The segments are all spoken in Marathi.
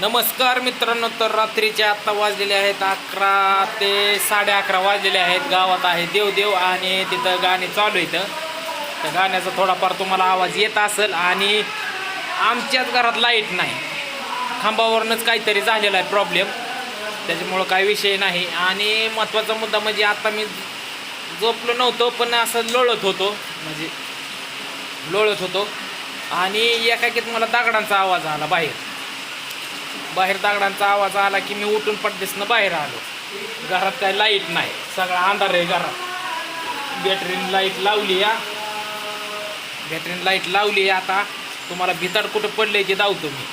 नमस्कार मित्रांनो तर रात्रीचे आत्ता वाजलेले आहेत अकरा ते साडे अकरा वाजलेले आहेत. गावात आहे देवदेव आणि तिथं गाणे चालू इथं तर गाण्याचा थोडाफार तुम्हाला आवाज येत असेल आणि आमच्याच घरात लाइट नाही. खांबावरूनच काहीतरी झालेला आहे प्रॉब्लेम त्याच्यामुळं काही विषय नाही. आणि महत्त्वाचा मुद्दा म्हणजे आत्ता मी झोपलो नव्हतो पण असं लोळत होतो. म्हणजे लोळत होतो. आणि एकाकीत मला दगडांचा आवाज आला बाहेर. बाहेर दगडांचा आवाज आला की मी उठून पडदेसनं बाहेर आलो. घरात काय लाइट नाही. सगळा अंधार आहे घरात. बॅटरीन लाइट लावली या. बॅटरीन लाइट लावली आता. तुम्हाला भिताड कुठं पडले ते धावतो मी.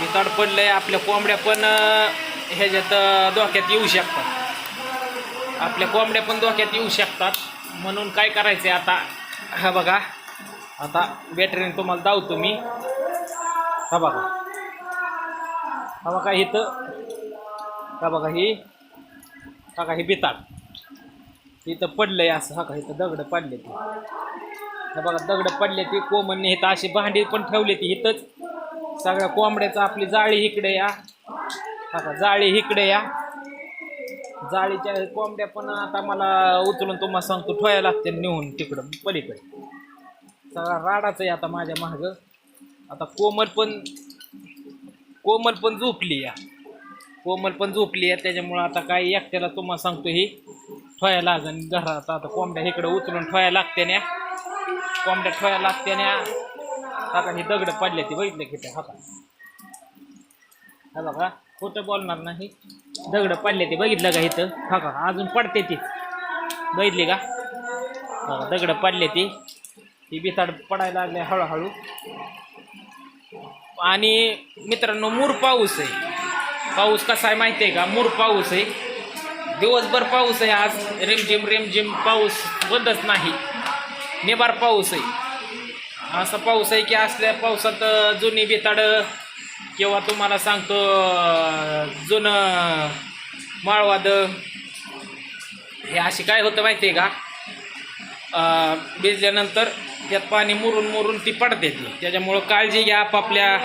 भिताड पडले आपल्या कोंबड्या पण ह्याच्यात धोक्यात येऊ शकतात. आपल्या कोंबड्या पण धोक्यात येऊ शकतात. म्हणून काय करायचं आहे आता? हा बघा. आता बॅटरीने तुम्हाला धावतो मी. हा बघा. हा बघा इथं का बघा ही. हा का ही बिताड. इथं पडलंय असं. हा का इथं दगड पडले ते. हा बघा दगड पडले ते. कोमलने इथं अशी भांडी पण ठेवली ती इथंच. सगळ्या कोंबड्याचं आपली जाळी इकडे या. हा का जाळी इकडे या. जाळीच्या कोंबड्या पण आता मला उचलून तुम्हाला सांगतो. ठेवायला लागते नेऊन तिकडं पलीकडे. सगळा राडाच आहे आता माझ्या माग. आता कोमल पण कोमल पण झोपली या. कोमल पण झोपली आहे त्याच्यामुळं आता काय एकट्याला तुम्हाला सांगतो ही. ठोया लागन घरात आता कोंबड्या इकडं उचलून ठोया लागते ना कोंबड्या ठोया लागते ना आता ही दगड पडले ती बघितले की त्या हाता हा बघा खोटं बोलणार नाही. दगड पडले ते बघितलं का इथं? हा का अजून पडते ती. बघितली का? हा दगड पडले ती. ती बिसाड पडायला लागले हळूहळू. आणि मित्रांनो मूर पाऊस आहे. पाऊस कसा आहे माहिती आहे का? मूर पाऊस आहे. दिवसभर पाऊस आहे आज. रिमझिम रिमझिम पाऊस बंदच नाही. निबार पाऊस आहे. असा पाऊस आहे की असल्या पावसात जुनी बिताडं किंवा तुम्हाला सांगतो जुनं माळवाद. हे अशी काय होतं माहिती आहे का? भिजल्यानंतर त्यात पाणी मुरून मुरून ती पडते ती. त्याच्यामुळं काळजी घ्या आपापल्या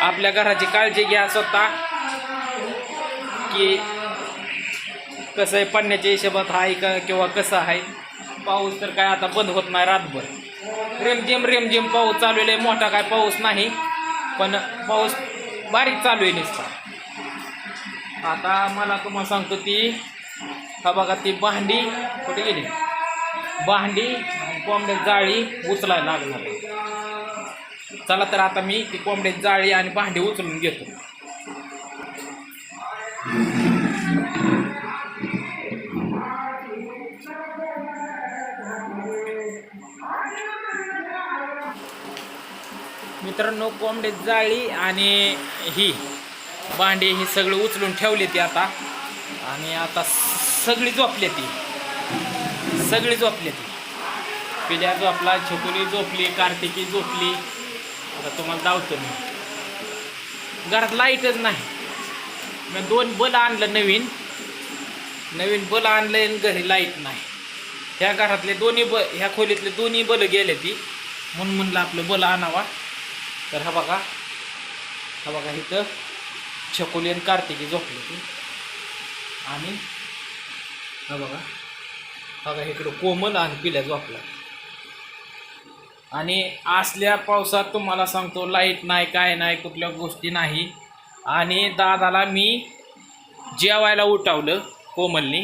आपल्या घराची काळजी घ्या स्वतः. की कसं आहे पडण्याच्या हिशोबात आहे का किंवा कसं आहे. पाऊस तर काय आता बंद होत नाही रातभर. रेमझिम रेमझिम पाऊस चालू आहे मोठा काय पाऊस नाही. पण पाऊस बारीक चालू आहे नुसता. आता मला तुम्हाला सांगतो ती हा बघा ती भांडी कुठे गेली? भांडी कोंबड्या कोंबड्यात जाळी उचलायला लागणार आहे. चला तर आता मी ती कोंबड्यात जाळी आणि भांडी उचलून घेतो. मित्रांनो कोंबड्यात जाळी आणि ही भांडी ही सगळं उचलून ठेवली ती आता. आणि आता सगळी झोपली ती. सगळी झोपली ती. पिल्या झोपला छकुनी झोपली कार्तिकी झोपली. आता तुम्हाला धावतो मी. घरात लाईटच नाही. मी दोन बल आणलं नवीन. नवीन बल आणलं आणि घरी लाइट नाही. ह्या घरातले दोन्ही ब ह्या खोलीतले दोन्ही बल गेले ती. म्हणून म्हणलं आपलं बल आणावा. तर हा बघा. हा बघा इथं छकुली आणि कार्तिकी झोपली ती. आणि हा बघा. बघा इकडं कोमल आणि पिल्या झोपला. आणि असल्या पावसात तुम्हाला सांगतो लाइट नाही काय नाही कुठल्या गोष्टी नाही. आणि दादाला मी जेवायला उठावलं कोमलनी.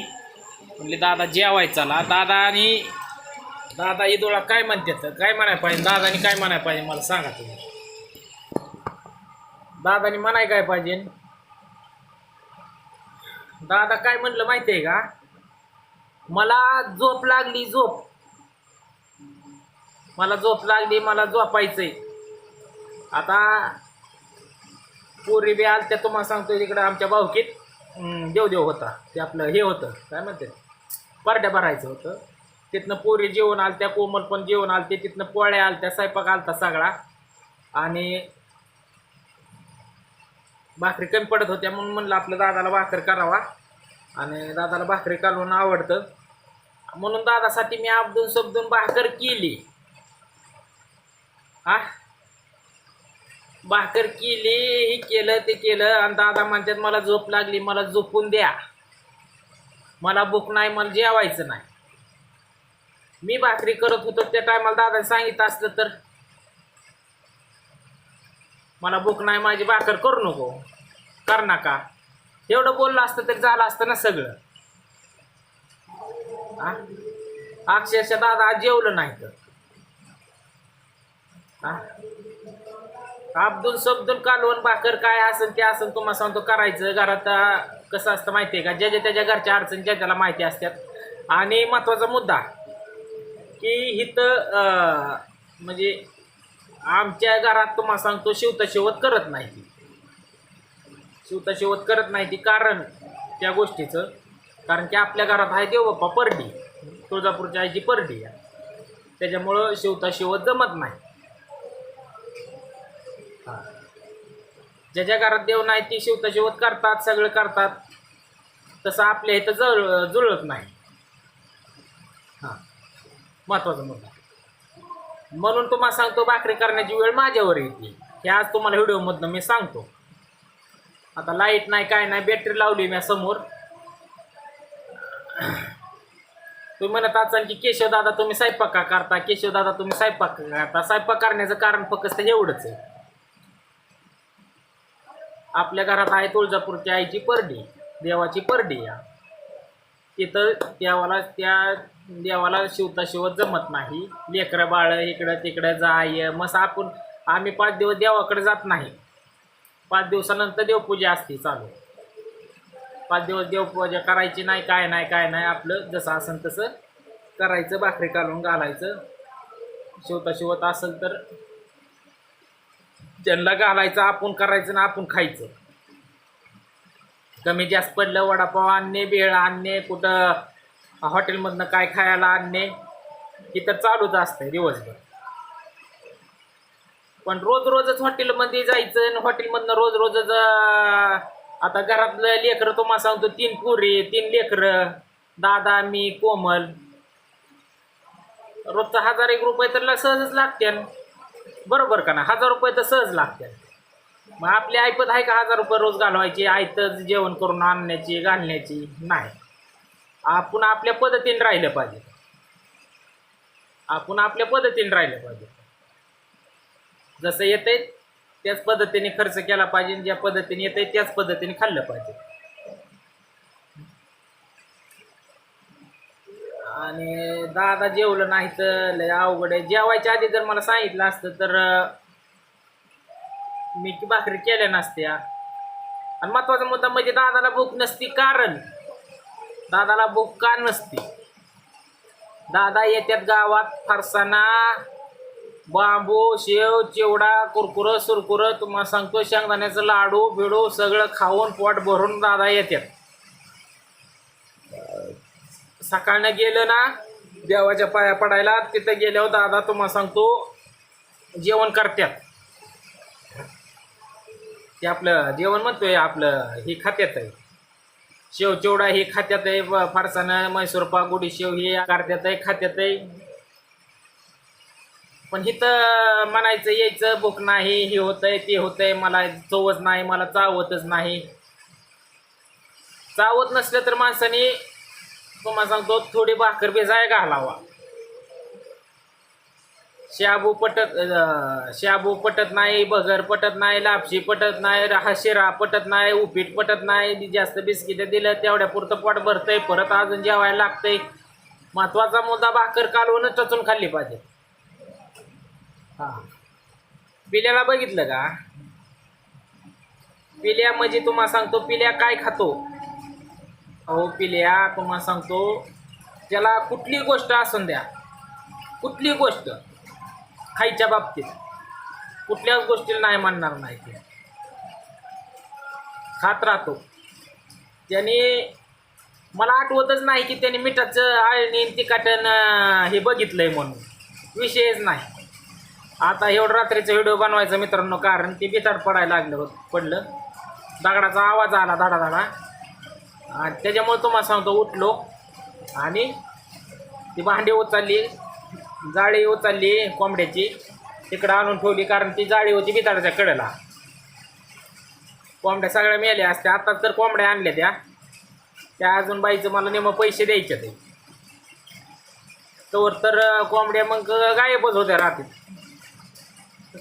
म्हणले दादा जेवायचा चला. दादा आणि दादा इदोळा काय म्हणतात? काय म्हणायला पाहिजे? दादानी काय म्हणायला पाहिजे? मला सांगा तुम्ही. दादानी म्हणाय काय पाहिजे? दादा काय म्हणलं माहिती आहे का? मला झोप लागली झोप. मला झोप लागली मला झोपायचंय. आता पोरी बी आलत्या तुम्हाला सांगतो तिकडं आमच्या भावकीत देवदेव होता. ते आपलं हे होतं काय म्हणते? पारड्या भरायचं होतं. तिथनं पोरी जेवण आलत्या कोमल पण जेवण आलते. तिथनं पोळ्या आलत्या स्वयंपाक आलता सगळा. आणि भाकरी कमी पडत होत्या म्हणून म्हणलं आपलं दादाला भाकर करावा. आणि दादाला भाकरी कालवून आवडतं. म्हणून दादासाठी मी अब्दून सबदून भाकर केली. हा? भाकर केली हे केलं ते केलं. आणि दादा म्हणतात मला झोप लागली मला झोपून द्या. मला भूक नाही मला जेवायचं नाही. मी भाकरी करत होतो त्या टायमाला दादाने सांगितलं असलं तर. मला भूक नाही माझी भाकर करू नको. कर नका एवढं बोललं असतं तरी झालं असतं ना सगळं. अक्षरशः दादा आज जेवलं नाही तर. अब्दुल सब्दुल कालवण भाकर काय असेल ते असेल तुम्हाला सांगतो करायचं. घरात कसं असतं माहिती आहे का? ज्या ज्या त्याच्या घरच्या अडचणी ज्या त्याला माहिती असतात. आणि महत्त्वाचा मुद्दा की इथं म्हणजे आमच्या घरात तुम्हाला सांगतो शिवता शिवत करत नाही ती. शिवता शिवत करत नाही ती कारण त्या गोष्टीचं. कारण की आपल्या घरात आहे देव बाप्पा परडी. तुळजापूरच्या आईची परडी आहे. त्याच्यामुळं शिवता शिवत जमत नाही. ज्या घरात देव नाही ती शिवता शिवत करतात सगळं करतात. तसं आपल्या इथं जळ जुळत नाही. हां. महत्त्वाचा मुद्दा. म्हणून तुम्हाला सांगतो भाकरी करण्याची वेळ माझ्यावर येते. हे आज तुम्हाला व्हिडिओमधनं मी सांगतो. आता लाइट नाही काय नाही बॅटरी लावली मी समोर. तुम्ही म्हणत असाल की केशव दादा तुम्ही स्वयंपाक का करता? केशव दादा तुम्ही स्वयंपाक का करता? स्वयंपाक करण्याचं कारण फक्त एवढंच आहे. आपल्या घरात आहे तुळजापूरच्या आईची परडी देवाची परडी या. तिथं देवाला त्या देवाला शिवता शिवत जमत नाही. लेकरं बाळ इकडं तिकडं जाय मस आपण आम्ही पाच दिवस देवाकडे जात नाही. पाच दिवसानंतर देवपूजा असते चालू. पाच दिवस देवपूजा करायची नाही काय नाही काय नाही आपलं जसं असेल तसं करायचं भाकरी काढून घालायचं. शिवता शिवत असेल तर ज्यांना घालायचं आपण करायचं ना आपण खायचं. कमी जास्त पडलं वडापाव आणणे बेळ आणणे कुठं हॉटेलमधनं काय खायला आणणे हे तर चालूच असतंय दिवसभर. पण रोज रोजच हॉटेलमध्ये जायचं आणि हॉटेलमधनं रोज रोजच आता घरातलं लेकरं तुम्हाला सांगतो तीन पुरी तीन लेकरं दादा मी कोमल. रोजचा हजार एक रुपये तर सहजच लागते बरोबर का ना हजार रुपये तर सहज लागते मग आपली ऐपत आहे का हजार रुपये रोज घालवायची? आयतच जेवण करून आणण्याची घालण्याची नाही. आपण आपल्या पद्धतीने राहिलं पाहिजे. आपण आपल्या पद्धतीने राहिलं पाहिजे. जसं येतंय त्याच पद्धतीने खर्च केला पाहिजे ज्या पद्धतीने येतंय त्याच पद्धतीने खाल्लं पाहिजे. आणि दादा जेवलं नाही तर लय अवघड आहे. जेवायच्या आधी जर मला सांगितलं असतं तर मी की भाकरी केल्या नसत्या. आणि महत्त्वाचा मुद्दा म्हणजे दादाला भूक नसती कारण दादाला भूक का नसती? दादा येत्यात गावात फारसाना बांबू शेव चिवडा कुरकुरं सुरकुरं तुम्हाला सांगतो शेंगदाण्याचं लाडू बिडू सगळं खाऊन पोट भरून दादा येतात सकाळनं गेलं ना देवाच्या पाया पडायला तिथं गेल्यावर दादा तुम्हाला सांगतो जेवण करत्यात. ते आपलं जेवण म्हणतोय आपलं हे खात्यात आहे. शेव चेवडा हे खात्यात आहे फारसानं फरसाणं मैसूर पाक शेव हे करत्यात आहे खात्यात आहे. पण इथं म्हणायचं यायचं भूक नाही हे होतंय ते होतंय मला चवच नाही मला चावतच नाही. चावत नसलं तर माणसाने तुम्हाला सांगतो थोडी भाकर भिजाय घालावा. शाबू पटत शाबू पटत नाही बगर पटत नाही लापशी पटत नाही हा शिरा पटत नाही उपीट पटत नाही जास्त बिस्किटं दिलं तेवढ्या पुरतं पोट भरतंय परत अजून जेवायला लागतंय. महत्त्वाचा मुद्दा भाकर कालवूनच टचून खाल्ली पाहिजे. हा. पिल्याला बघितलं का? पिल्या म्हणजे तुम्हाला सांगतो पिल्या काय खातो? अहो पिल्या. तुम्हाला सांगतो त्याला कुठली गोष्ट असून द्या. कुठली गोष्ट खायच्या बाबतीत. कुठल्याच गोष्टीला नाही म्हणणार नाही ते. खात राहतो. त्याने मला आठवतच नाही की त्याने मिठाचं आळणी तिकाटन हे बघितलं आहे म्हणून. विषयच नाही. आता एवढं रात्रीचा व्हिडिओ बनवायचा मित्रांनो कारण ते बिताड पडायला लागलं होतं पडलं. दगडाचा आवाज आला धाडा धाडा आणि त्याच्यामुळे तुम्हाला सांगतो उठलो. आणि ती भांडी उचलली जाळी उचलली कोंबड्याची तिकडं आणून ठेवली कारण ती जाळी होती बिताडाच्या कडेला. कोंबड्या सगळ्या मेल्या असत्या. आता तर कोंबड्या आणल्या त्या. त्या अजून बाईचं मला नेमं पैसे द्यायचे ते. तोवर तर कोंबड्या मग गायबच होत्या रात्री.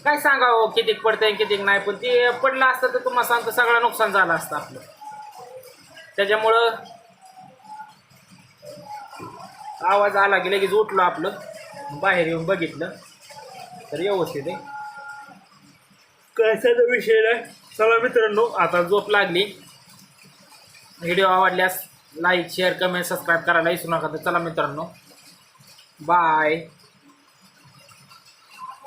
काय सांगावं कितीक पडतंय कितीक नाही पण ते पडलं असतं तर तुम्हाला सांगतो सगळं नुकसान झालं असतं आपलं. त्याच्यामुळं आवाज आला की लगेच उठलो आपलं. बाहेर येऊन बघितलं. तर व्यवस्थित आहे. कशाचा विषय नाही? चला मित्रांनो आता झोप लागली. व्हिडिओ आवडल्यास लाईक शेअर कमेंट सबस्क्राईब करायला विसरू नका. तर चला मित्रांनो. बाय.